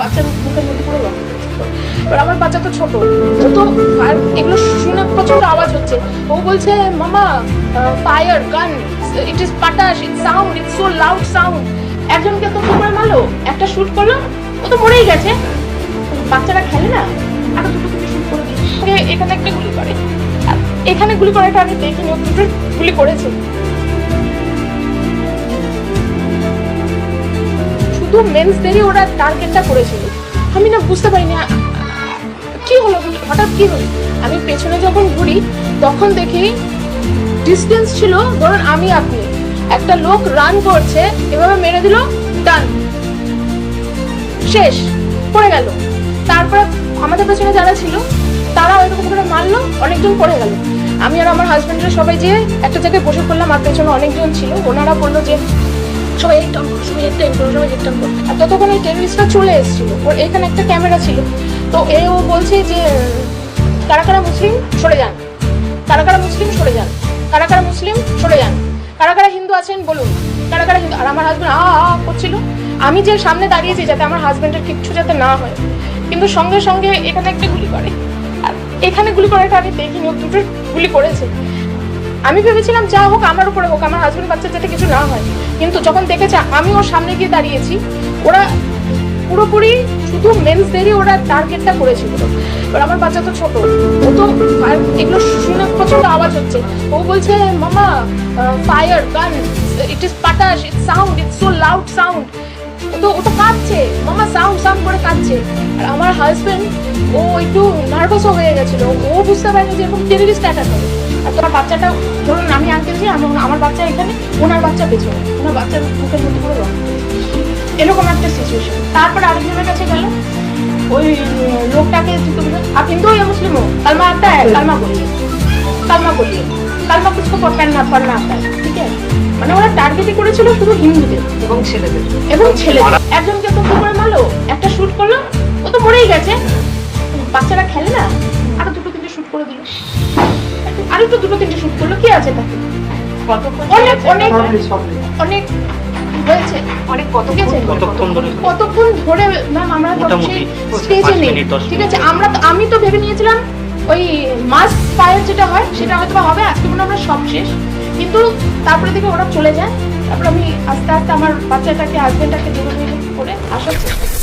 বাচ্চার মুখের মধ্যে পুরো রক্ত এবার আমার বাচ্চা তো ছোট। তো আর এগুলো শুনে প্রচণ্ড আওয়াজ হচ্ছে। ও বলছে, মামা fire gun it is পাটাস it sound it so loud sound একজনকে তো করে মারলো, একটা শুট করল, ও তো মরেই গেছে। বাচ্চারা খেলে না? আরও দুটো তুমি শুট করে দিই এখানে একটা গুলি করে। এখানে গুলি করাটা আমি দেখিনি দুটো গুলি করেছে। শুধু মেন্সদেরই ওরা টার্গেটটা করেছিল। আমি না বুঝতে পারিনি কি হলো, হঠাৎ কি হলো? আমি পেছনে যখন ঘুরি, তখন দেখি ডিস্টেন্স ছিল ধরুন আমি আপনি। একটা লোক রান করছে, এভাবে মেরে দিল ডান শেষ, পড়ে গেল। তারপরে আমাদের পেছনে যারা ছিল, তারা ওইরকম করে মারলো, অনেকজন পড়ে গেল। আমি আর আমার হাজব্যান্ডের সবাই যে একটা জায়গায় বসে পড়লাম, আর পেছনে অনেকজন ছিল। ওনারা বলল যে সবাই করো সবাই টার্ন করো সবাই করো আর ততক্ষণ ওই টেররিস্টরা চলে এসেছিল। ওর এখানে একটা ক্যামেরা ছিল। তো এ ও বলছে যে, কারা কারা মুসলিম, সরে যান। কারা কারা মুসলিম, সরে যান। কারা কারা মুসলিম, সরে যান। কারা কারা হিন্দু আছেন, বলুন। কারা কারা হিন্দু আর আমার হাজব্যান্ড আ আ করছিল। আমি যে সামনে দাঁড়িয়েছি যাতে আমার হাজব্যান্ডের কিচ্ছু যাতে না হয়। কিন্তু সঙ্গে সঙ্গে এখানে একটা গুলি করে। আর এখানে গুলি করাটা আমি দেখিনি দুটো গুলি করেছে। আমি ভেবেছিলাম যা হোক আমার উপরে হোক, আমার হাজব্যান্ড বাচ্চার যাতে কিছু না হয়। কিন্তু যখন দেখেছে আমি ওর সামনে গিয়ে দাঁড়িয়েছি, ওরা পুরোপুরি শুধু মেন্সদেরই ওরা টার্গেটটা করেছিল। এবার আমার বাচ্চা তো ছোট, ও তো এগুলো শুনে প্রচণ্ড আওয়াজ হচ্ছে। ও বলছে, মামা fire gun it is পাটাস it sound it so loud sound তো, ও তো কাঁদছে, মামা সাউন্ড সাউন্ড করে কাঁদছে। আর আমার হাজব্যান্ড ও একটু নার্ভাসও হয়ে গেছিল। ও বুঝতে পারেনি যে এরকম টেরিস্ট অ্যাটাক হবে। আচ্ছা, আর তোমার বাচ্চাটা ধরুন আমি আনতে দিই আমি আমার বাচ্চা এখানে ওনার বাচ্চা পেছনে ওনার বাচ্চার মুখে মধ্যে পুরো রং এরকম একটা সিচুয়েশন তারপর আরেকজনের কাছে গেল ওই লোকটাকে আপনি কিন্তু ওই মুসলিম হো কালমা আতা হ্যাঁ। কালমা বলিয়ে কালমা বলিয়ে কালমা কিছু পড়না পড়না আপনার ঠিক আছে? মানে ওরা টার্গেটই করেছিল শুধু হিন্দুদের। এবং ছেলেদের। এবং ছেলেদের। একজনকে তো করে মারলো? একটা শ্যুট করল ও তো মরেই গেছে। বাচ্চারা খেলে না? করে দিল। আরও তো দুটো তিনটে শুট করল কি আছে তাতে? কতক্ষণ অনেক অনেক অনেক হয়েছে। অনেক কত ঠিক আছে। কতক্ষণ ধরে? কতক্ষণ ধরে ম্যাম আমরা স্টেজে নেই। ঠিক আছে আমরা আমি তো ভেবে নিয়েছিলাম ওই মাস ফায়ার যেটা হয় সেটা হয়তো হবে আজকে মনে আমরা সব শেষ। কিন্তু তারপরে দেখে ওরা চলে যায়। তারপর আমি আস্তে আস্তে আমার বাচ্চাটাকে হাজবেন্ডটাকে জোরে করে আসার চেষ্টা করি।